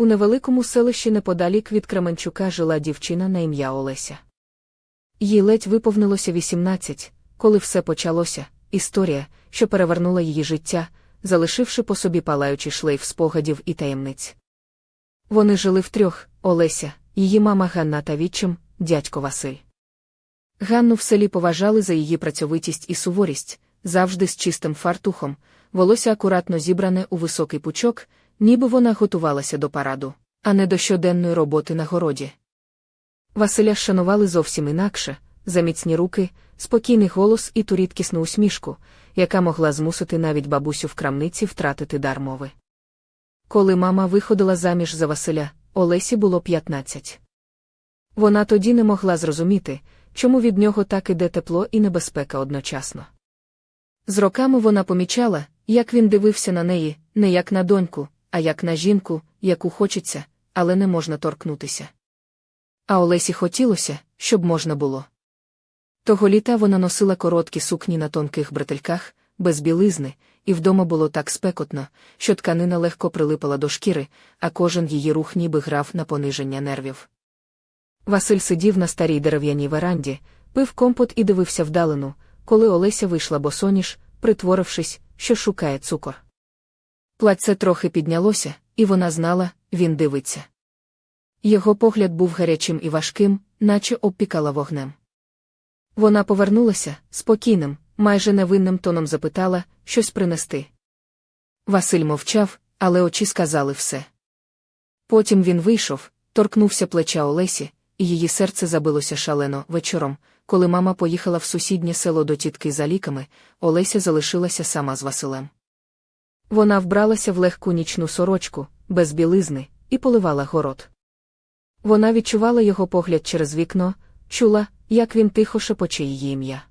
У невеликому селищі неподалік від Кременчука жила дівчина на ім'я Олеся. Їй ледь виповнилося 18, коли все почалося, історія, що перевернула її життя, залишивши по собі палаючий шлейф спогадів і таємниць. Вони жили втрьох Олеся, її мама Ганна та відчим, дядько Василь. Ганну в селі поважали за її працьовитість і суворість, завжди з чистим фартухом, волосся акуратно зібране у високий пучок, ніби вона готувалася до параду, а не до щоденної роботи на городі. Василя шанували зовсім інакше, за міцні руки, спокійний голос і ту рідкісну усмішку, яка могла змусити навіть бабусю в крамниці втратити дар мови. Коли мама виходила заміж за Василя, Олесі було 15. Вона тоді не могла зрозуміти, чому від нього так іде тепло і небезпека одночасно. З роками вона помічала, як він дивився на неї, не як на доньку, а як на жінку, яку хочеться, але не можна торкнутися. А Олесі хотілося, щоб можна було. Того літа вона носила короткі сукні на тонких бретельках, без білизни, і вдома було так спекотно, що тканина легко прилипала до шкіри, а кожен її рух ніби грав на пониження нервів. Василь сидів на старій дерев'яній веранді, пив компот і дивився вдалину, коли Олеся вийшла босоніж, притворившись, що шукає цукор. Платце трохи піднялося, і вона знала, він дивиться. Його погляд був гарячим і важким, наче обпікала вогнем. Вона повернулася, спокійним, майже невинним тоном запитала, щось принести. Василь мовчав, але очі сказали все. Потім він вийшов, торкнувся плеча Олесі, і її серце забилося шалено вечором. Коли мама поїхала в сусіднє село до тітки за ліками, Олеся залишилася сама з Василем. Вона вбралася в легку нічну сорочку, без білизни, і поливала город. Вона відчувала його погляд через вікно, чула, як він тихо шепоче її ім'я.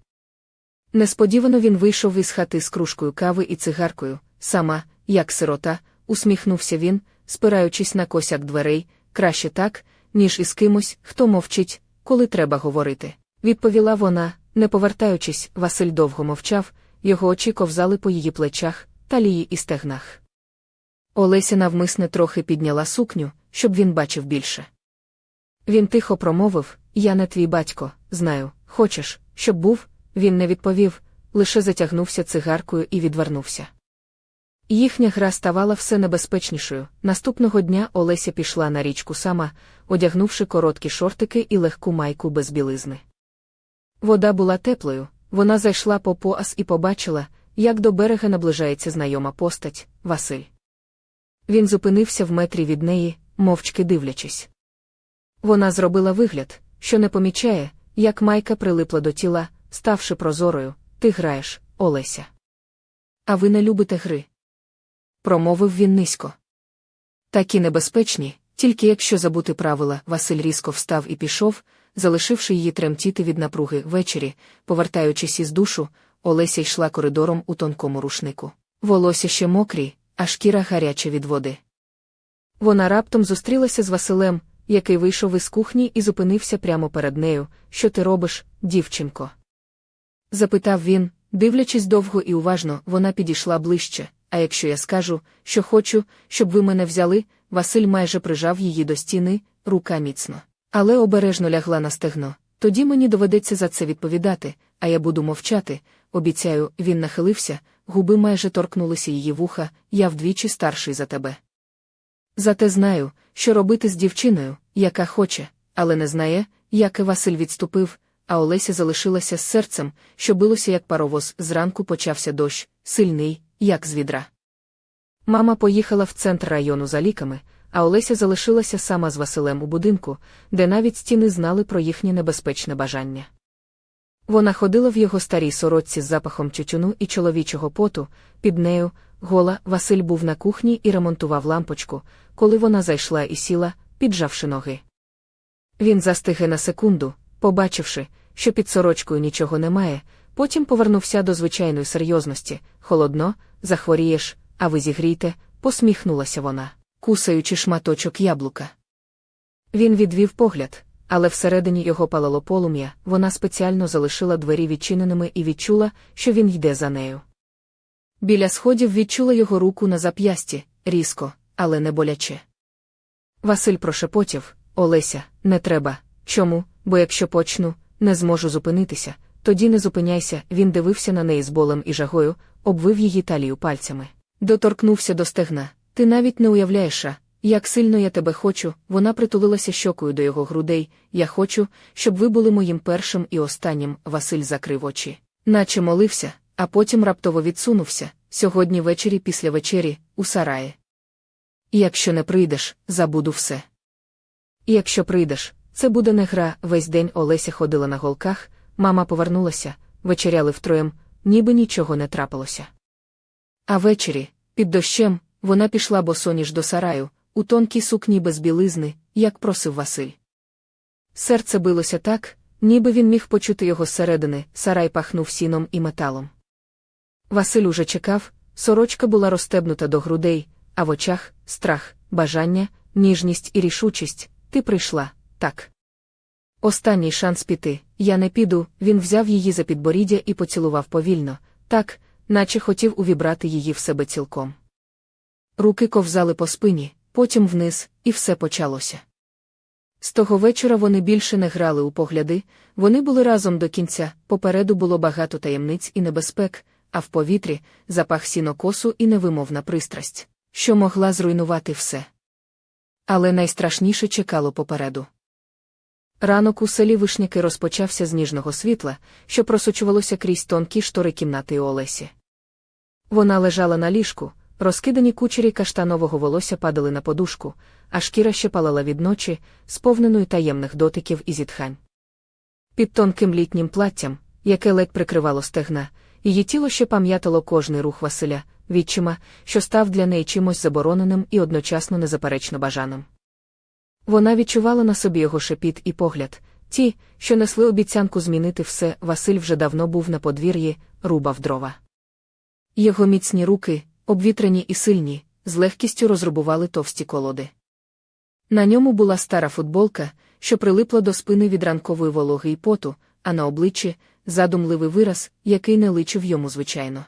Несподівано він вийшов із хати з кружкою кави і цигаркою, сама, як сирота, усміхнувся він, спираючись на косяк дверей, краще так, ніж із кимось, хто мовчить, коли треба говорити. Відповіла вона, не повертаючись, Василь довго мовчав, його очі ковзали по її плечах, талії і стегнах. Олеся навмисне трохи підняла сукню, щоб він бачив більше. Він тихо промовив Я не твій батько, знаю, хочеш, щоб був. Він не відповів, лише затягнувся цигаркою і відвернувся. Їхня гра ставала все небезпечнішою. Наступного дня Олеся пішла на річку сама, одягнувши короткі шортики і легку майку без білизни. Вода була теплою, вона зайшла по поас і побачила, як до берега наближається знайома постать Василь. Він зупинився в метрі від неї, мовчки дивлячись. Вона зробила вигляд, що не помічає, як майка прилипла до тіла, ставши прозорою, ти граєш, Олеся. А ви не любите гри? Промовив він низько. Такі небезпечні, тільки якщо забути правила, Василь різко встав і пішов, залишивши її тремтіти від напруги ввечері, повертаючись із душу, Олеся йшла коридором у тонкому рушнику. Волосся ще мокрі, а шкіра гаряча від води. Вона раптом зустрілася з Василем, який вийшов із кухні і зупинився прямо перед нею. Що ти робиш, дівчинко? запитав він, дивлячись довго і уважно, вона підійшла ближче. А якщо я скажу, що хочу, щоб ви мене взяли, Василь майже прижав її до стіни, рука міцно. Але обережно лягла на стегно. Тоді мені доведеться за це відповідати, а я буду мовчати. Обіцяю, він нахилився, губи майже торкнулися її вуха, я вдвічі старший за тебе. Зате знаю, що робити з дівчиною, яка хоче, але не знає, як і Василь відступив, а Олеся залишилася з серцем, що билося як паровоз. Зранку почався дощ, сильний, як з відра. Мама поїхала в центр району за ліками, а Олеся залишилася сама з Василем у будинку, де навіть стіни знали про їхнє небезпечне бажання. Вона ходила в його старій сорочці з запахом тютюну і чоловічого поту, під нею, гола, Василь був на кухні і ремонтував лампочку, коли вона зайшла і сіла, піджавши ноги. Він застиге на секунду, побачивши, що під сорочкою нічого немає, потім повернувся до звичайної серйозності холодно, захворієш, а ви зігрійте, посміхнулася вона, кусаючи шматочок яблука. Він відвів погляд, але всередині його палало полум'я, вона спеціально залишила двері відчиненими і відчула, що він йде за нею. Біля сходів відчула його руку на зап'ясті, різко, але не боляче. Василь прошепотів Олеся, не треба. Чому? Бо якщо почну, не зможу зупинитися, тоді не зупиняйся. Він дивився на неї з болем і жагою, обвив її талію пальцями. Доторкнувся до стегна. Ти навіть не уявляєш, як сильно я тебе хочу, вона притулилася щокою до його грудей. Я хочу, щоб ви були моїм першим і останнім. Василь закрив очі, наче молився, а потім раптово відсунувся сьогодні ввечері після вечері, у сараї. Якщо не прийдеш, забуду все. Якщо прийдеш, це буде не гра, весь день Олеся ходила на голках, мама повернулася, вечеряли втроєм, ніби нічого не трапилося. А ввечері, під дощем, вона пішла босоніж до сараю, у тонкій сукні без білизни, як просив Василь. Серце билося так, ніби він міг почути його зсередини, сарай пахнув сіном і металом. Василь уже чекав, сорочка була розстебнута до грудей, а в очах страх, бажання, ніжність і рішучість. Ти прийшла, так. Останній шанс піти. Я не піду. Він взяв її за підборіддя і поцілував повільно, так, наче хотів увібрати її в себе цілком. Руки ковзали по спині, потім вниз, і все почалося. З того вечора вони більше не грали у погляди, вони були разом до кінця, попереду було багато таємниць і небезпек, а в повітрі запах сінокосу і невимовна пристрасть, що могла зруйнувати все. Але найстрашніше чекало попереду. Ранок у селі Вишняки розпочався з ніжного світла, що просочувалося крізь тонкі штори кімнати Олесі. Вона лежала на ліжку, розкидані кучері каштанового волосся падали на подушку, а шкіра ще палала від ночі, сповненою таємних дотиків і зітхань. Під тонким літнім платтям, яке ледь прикривало стегна, її тіло ще пам'ятало кожний рух Василя, відчима, що став для неї чимось забороненим і одночасно незаперечно бажаним. Вона відчувала на собі його шепіт і погляд, ті, що несли обіцянку змінити все, Василь вже давно був на подвір'ї, рубав дрова. Його міцні руки, обвітрені і сильні, з легкістю розрубували товсті колоди. На ньому була стара футболка, що прилипла до спини від ранкової вологи і поту, а на обличчі задумливий вираз, який не личив йому звичайно.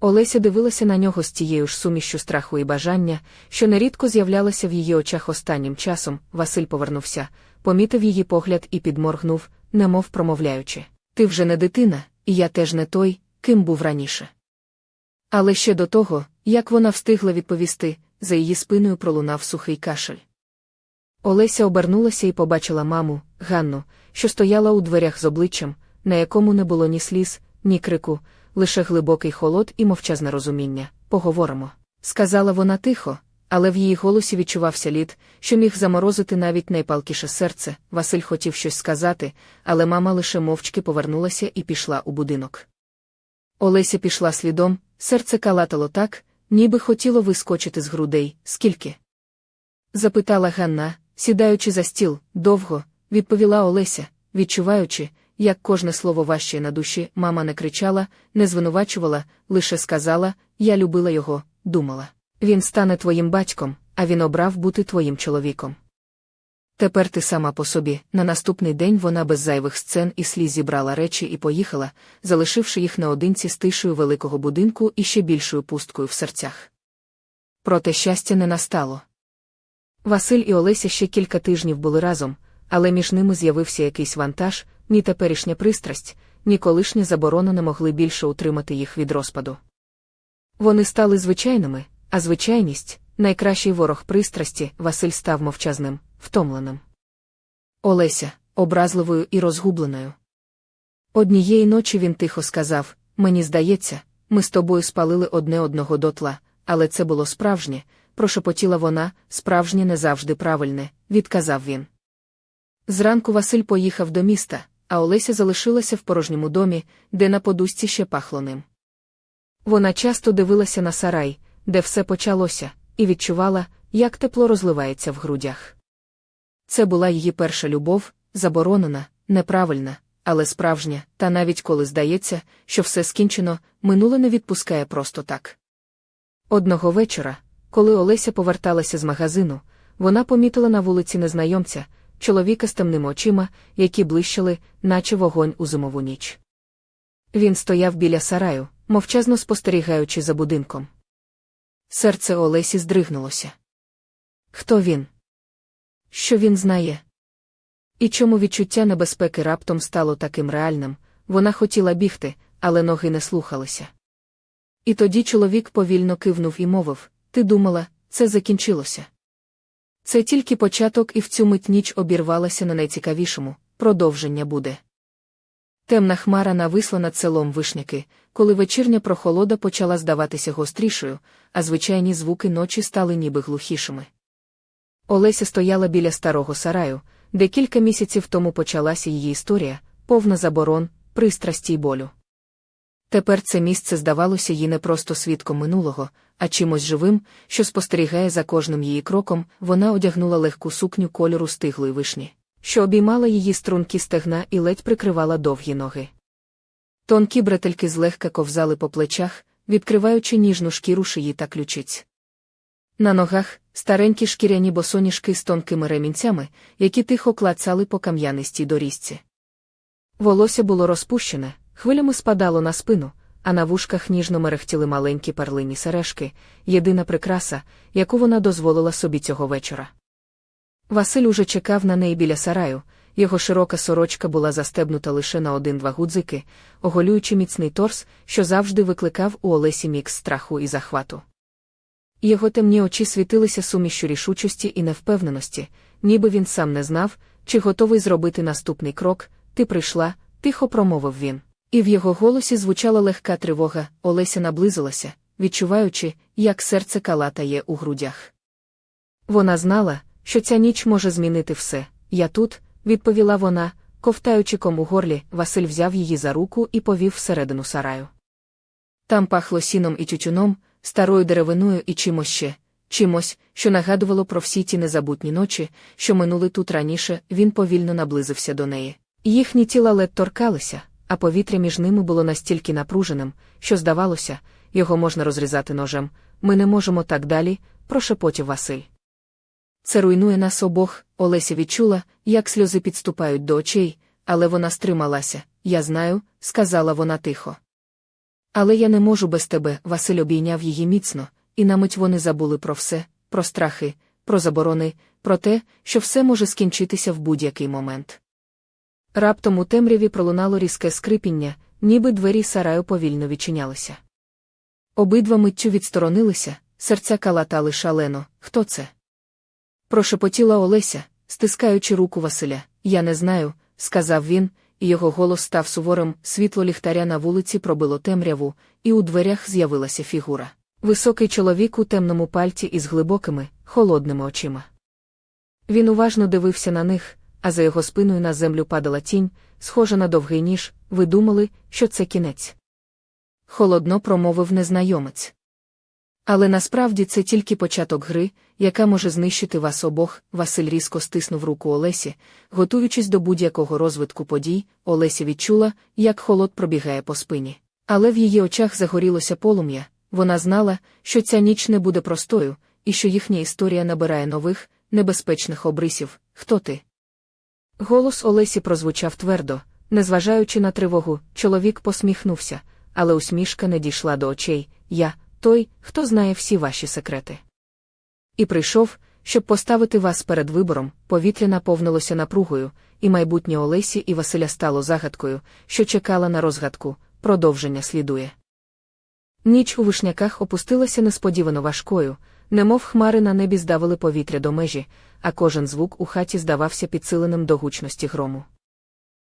Олеся дивилася на нього з тією ж сумішчю страху і бажання, що нерідко з'являлася в її очах останнім часом. Василь повернувся, помітив її погляд і підморгнув, немов промовляючи Ти вже не дитина, і я теж не той, ким був раніше. Але ще до того, як вона встигла відповісти, за її спиною пролунав сухий кашель. Олеся обернулася і побачила маму, Ганну, що стояла у дверях з обличчям, на якому не було ні сліз, ні крику, лише глибокий холод і мовчазне розуміння. Поговоримо. Сказала вона тихо, але в її голосі відчувався лід, що міг заморозити навіть найпалкіше серце. Василь хотів щось сказати, але мама лише мовчки повернулася і пішла у будинок. Олеся пішла слідом, серце калатало так, ніби хотіло вискочити з грудей. Скільки? запитала Ганна, сідаючи за стіл, довго, відповіла Олеся, відчуваючи, як кожне слово важче на душі, мама не кричала, не звинувачувала, лише сказала Я любила його, думала. Він стане твоїм батьком, а він обрав бути твоїм чоловіком. Тепер ти сама по собі. На наступний день вона без зайвих сцен і сліз зібрала речі і поїхала, залишивши їх наодинці з тишею великого будинку і ще більшою пусткою в серцях. Проте щастя не настало. Василь і Олеся ще кілька тижнів були разом, але між ними з'явився якийсь вантаж, ні теперішня пристрасть, ні колишня заборона не могли більше утримати їх від розпаду. Вони стали звичайними, а звичайність найкращий ворог пристрасті, Василь став мовчазним, втомленим. Олеся, образливою і розгубленою. Однієї ночі він тихо сказав Мені здається, ми з тобою спалили одне одного дотла, але це було справжнє, прошепотіла вона, справжнє не завжди правильне, відказав він. Зранку Василь поїхав до міста, а Олеся залишилася в порожньому домі, де на подусці ще пахло ним. Вона часто дивилася на сарай, де все почалося, і відчувала, як тепло розливається в грудях. Це була її перша любов, заборонена, неправильна, але справжня, та навіть коли здається, що все скінчено, минуле не відпускає просто так. Одного вечора, коли Олеся поверталася з магазину, вона помітила на вулиці незнайомця, чоловіка з темними очима, які блищали, наче вогонь у зимову ніч. Він стояв біля сараю, мовчазно спостерігаючи за будинком. Серце Олесі здригнулося. Хто він? Що він знає. І чому відчуття небезпеки раптом стало таким реальним, вона хотіла бігти, але ноги не слухалися. І тоді чоловік повільно кивнув і мовив Ти думала, це закінчилося. Це тільки початок, і в цю мить ніч обірвалася на найцікавішому продовження буде. Темна хмара нависла над селом вишняки, коли вечірня прохолода почала здаватися гострішою, а звичайні звуки ночі стали ніби глухішими. Олеся стояла біля старого сараю, де кілька місяців тому почалася її історія, повна заборон, пристрасті й болю. Тепер це місце здавалося їй не просто свідком минулого, а чимось живим, що спостерігає за кожним її кроком, вона одягнула легку сукню кольору стиглої вишні, що обіймала її стрункі стегна і ледь прикривала довгі ноги. Тонкі бретельки злегка ковзали по плечах, відкриваючи ніжну шкіру шиї та ключиць. На ногах старенькі шкіряні босоніжки з тонкими ремінцями, які тихо клацали по кам'янистій доріжці. Волосся було розпущене, хвилями спадало на спину, а на вушках ніжно мерехтіли маленькі перлині сережки, єдина прикраса, яку вона дозволила собі цього вечора. Василь уже чекав на неї біля сараю, його широка сорочка була застебнута лише на один-два гудзики, оголюючи міцний торс, що завжди викликав у Олесі мікс страху і захвату. Його темні очі світилися сумішю рішучості і невпевненості, ніби він сам не знав, чи готовий зробити наступний крок. Ти прийшла, тихо промовив він. І в його голосі звучала легка тривога, Олеся наблизилася, відчуваючи, як серце калатає у грудях. Вона знала, що ця ніч може змінити все. Я тут, відповіла вона, ковтаючи кому горлі, Василь взяв її за руку і повів всередину сараю. Там пахло сіном і тютюном, старою деревиною і чимось ще, чимось, що нагадувало про всі ті незабутні ночі, що минули тут раніше, він повільно наблизився до неї. Їхні тіла лед торкалися, а повітря між ними було настільки напруженим, що, здавалося, його можна розрізати ножем. Ми не можемо так далі, прошепотів Василь. Це руйнує нас обох, Олеся відчула, як сльози підступають до очей, але вона стрималася. Я знаю, сказала вона тихо. Але я не можу без тебе, Василь обійняв її міцно, і на мить вони забули про все, про страхи, про заборони, про те, що все може скінчитися в будь-який момент. Раптом у темряві пролунало різке скрипіння, ніби двері сараю повільно відчинялися. Обидва миттю відсторонилися, серця калатали шалено. Хто це? Прошепотіла Олеся, стискаючи руку Василя. Я не знаю, сказав він, його голос став суворим, світло ліхтаря на вулиці пробило темряву, і у дверях з'явилася фігура. Високий чоловік у темному пальті із глибокими, холодними очима. Він уважно дивився на них, а за його спиною на землю падала тінь, схожа на довгий ніж, ви думали, що це кінець. Холодно промовив незнайомець. Але насправді це тільки початок гри, яка може знищити вас обох. Василь різко стиснув руку Олесі, готуючись до будь-якого розвитку подій, Олеся відчула, як холод пробігає по спині. Але в її очах загорілося полум'я. Вона знала, що ця ніч не буде простою, і що їхня історія набирає нових, небезпечних обрисів. Хто ти? Голос Олесі прозвучав твердо, незважаючи на тривогу, чоловік посміхнувся, але усмішка не дійшла до очей. Я той, хто знає всі ваші секрети. І прийшов, щоб поставити вас перед вибором, повітря наповнилося напругою, і майбутнє Олесі і Василя стало загадкою, що чекала на розгадку, продовження слідує. Ніч у вишняках опустилася несподівано важкою, немов хмари на небі здавили повітря до межі, а кожен звук у хаті здавався підсиленим до гучності грому.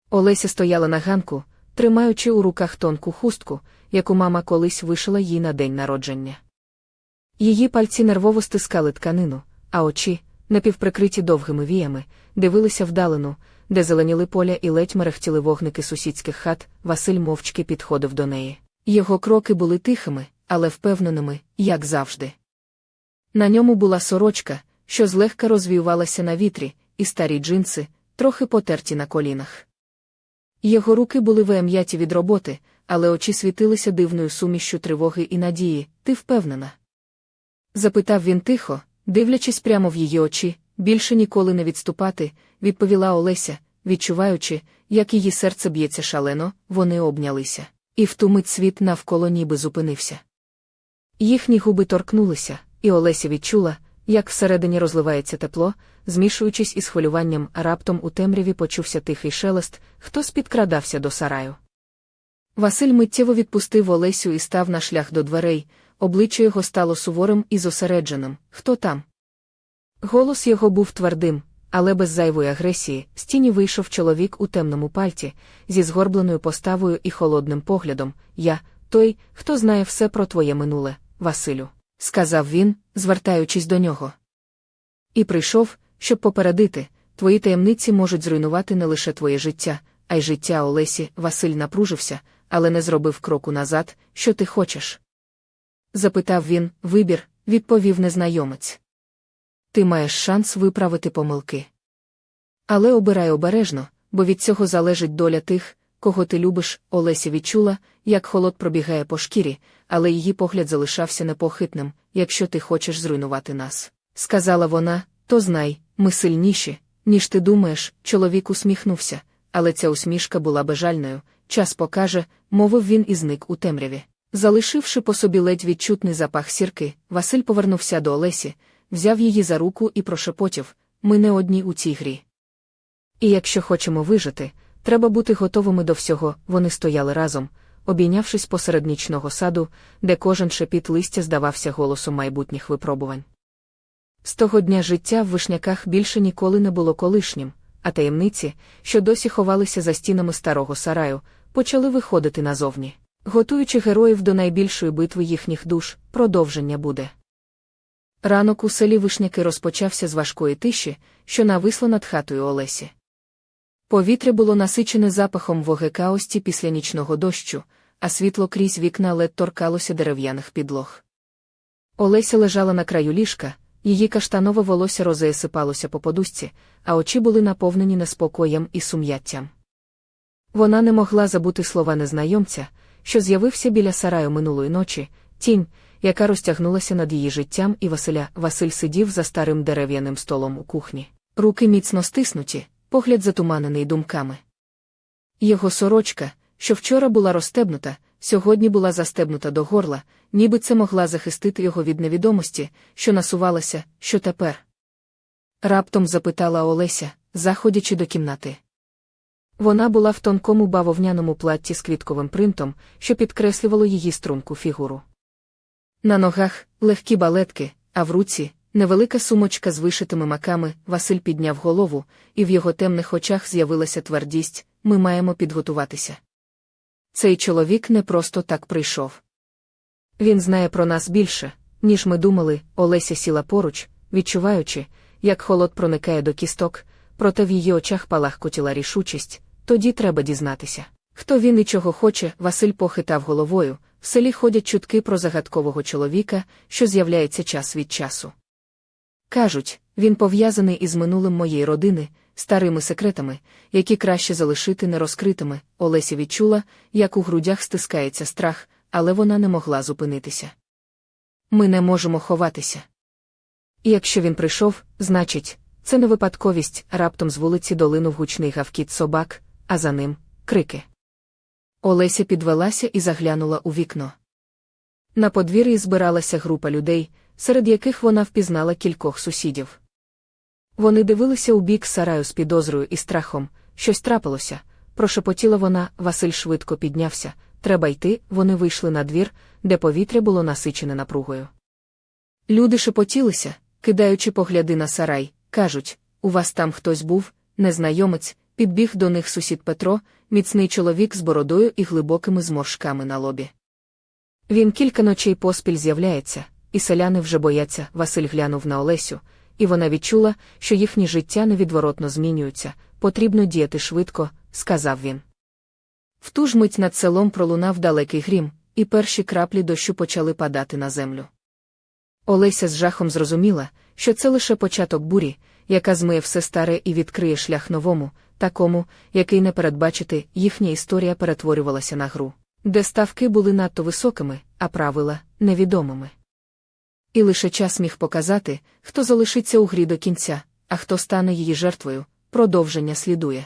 Олеся стояла на ганку, тримаючи у руках тонку хустку, яку мама колись вишила їй на день народження. Її пальці нервово стискали тканину, а очі, напівприкриті довгими віями, дивилися вдалину, де зеленіли поля і ледь мерехтіли вогники сусідських хат, Василь мовчки підходив до неї. Його кроки були тихими, але впевненими, як завжди. На ньому була сорочка, що злегка розвіювалася на вітрі, і старі джинси, трохи потерті на колінах. Його руки були веєм'яті від роботи, але очі світилися дивною сумішю тривоги і надії. Ти впевнена? запитав він тихо, дивлячись прямо в її очі, більше ніколи не відступати, відповіла Олеся, відчуваючи, як її серце б'ється шалено, вони обнялися. І в ту мить світ навколо ніби зупинився. Їхні губи торкнулися, і Олеся відчула, як всередині розливається тепло, змішуючись із хвилюванням, раптом у темряві почувся тихий шелест, хтось підкрадався до сараю. Василь миттєво відпустив Олесю і став на шлях до дверей, обличчя його стало суворим і зосередженим. Хто там? Голос його був твердим, але без зайвої агресії, з тіні вийшов чоловік у темному пальті, зі згорбленою поставою і холодним поглядом. Я, той, хто знає все про твоє минуле, Василю, сказав він, звертаючись до нього. І прийшов, щоб попередити, твої таємниці можуть зруйнувати не лише твоє життя, а й життя Олесі. Василь напружився, але не зробив кроку назад, що ти хочеш. Запитав він, вибір, відповів незнайомець. Ти маєш шанс виправити помилки. Але обирай обережно, бо від цього залежить доля тих, кого ти любиш. Олеся відчула, як холод пробігає по шкірі, але її погляд залишався непохитним. Якщо ти хочеш зруйнувати нас, сказала вона, то знай, ми сильніші, ніж ти думаєш. Чоловік усміхнувся, але ця усмішка була бежальною. Час покаже, мовив він і зник у темряві. Залишивши по собі ледь відчутний запах сірки, Василь повернувся до Олесі, взяв її за руку і прошепотів ми не одні у цій грі. І якщо хочемо вижити, треба бути готовими до всього. Вони стояли разом, обійнявшись посеред нічного саду, де кожен шепіт листя здавався голосом майбутніх випробувань. З того дня життя в вишняках більше ніколи не було колишнім, а таємниці, що досі ховалися за стінами старого сараю, почали виходити назовні. Готуючи героїв до найбільшої битви їхніх душ, продовження буде. Ранок у селі Вишняки розпочався з важкої тиші, що нависла над хатою Олесі. Повітря було насичене запахом вогекаості після нічного дощу, а світло крізь вікна лед торкалося дерев'яних підлог. Олеся лежала на краю ліжка, її каштанове волосся розеясипалося по подушці, а очі були наповнені неспокоєм і сум'яттям. Вона не могла забути слова незнайомця, що з'явився біля сараю минулої ночі, тінь, яка розтягнулася над її життям, і Василя Василь сидів за старим дерев'яним столом у кухні. Руки міцно стиснуті, погляд затуманений думками. Його сорочка, що вчора була розстебнута, сьогодні була застебнута до горла, ніби це могла захистити його від невідомості, що насувалася, що тепер. Раптом запитала Олеся, заходячи до кімнати. Вона була в тонкому бавовняному платті з квітковим принтом, що підкреслювало її струнку фігуру. На ногах легкі балетки, а в руці невелика сумочка з вишитими маками. Василь підняв голову, і в його темних очах з'явилася твердість ми маємо підготуватися. Цей чоловік не просто так прийшов. Він знає про нас більше, ніж ми думали. Олеся сіла поруч, відчуваючи, як холод проникає до кісток, проте в її очах палахкотіла рішучість. Тоді треба дізнатися. Хто він і чого хоче, Василь похитав головою. В селі ходять чутки про загадкового чоловіка, що з'являється час від часу. Кажуть, він пов'язаний із минулим моєї родини, старими секретами, які краще залишити нерозкритими. Олеся відчула, як у грудях стискається страх, але вона не могла зупинитися. Ми не можемо ховатися. І якщо він прийшов, значить, це не випадковість, раптом з вулиці долинув гучний гавкіт собак, а за ним крики. Олеся підвелася і заглянула у вікно. На подвір'ї збиралася група людей, серед яких вона впізнала кількох сусідів. Вони дивилися у бік сараю з підозрою і страхом, щось трапилося. Прошепотіла вона, Василь швидко піднявся. Треба йти, вони вийшли на двір, де повітря було насичене напругою. Люди шепотілися, кидаючи погляди на сарай, кажуть у вас там хтось був, незнайомець, підбіг до них сусід Петро, міцний чоловік з бородою і глибокими зморшками на лобі. Він кілька ночей поспіль з'являється, і селяни вже бояться. Василь глянув на Олесю, і вона відчула, що їхні життя невідворотно змінюються, потрібно діяти швидко, сказав він. В ту ж мить над селом пролунав далекий грім, і перші краплі дощу почали падати на землю. Олеся з жахом зрозуміла, що це лише початок бурі, яка змиє все старе і відкриє шлях новому, такому, який не передбачити, їхня історія перетворювалася на гру, де ставки були надто високими, а правила невідомими. І лише час міг показати, хто залишиться у грі до кінця, а хто стане її жертвою, продовження слідує.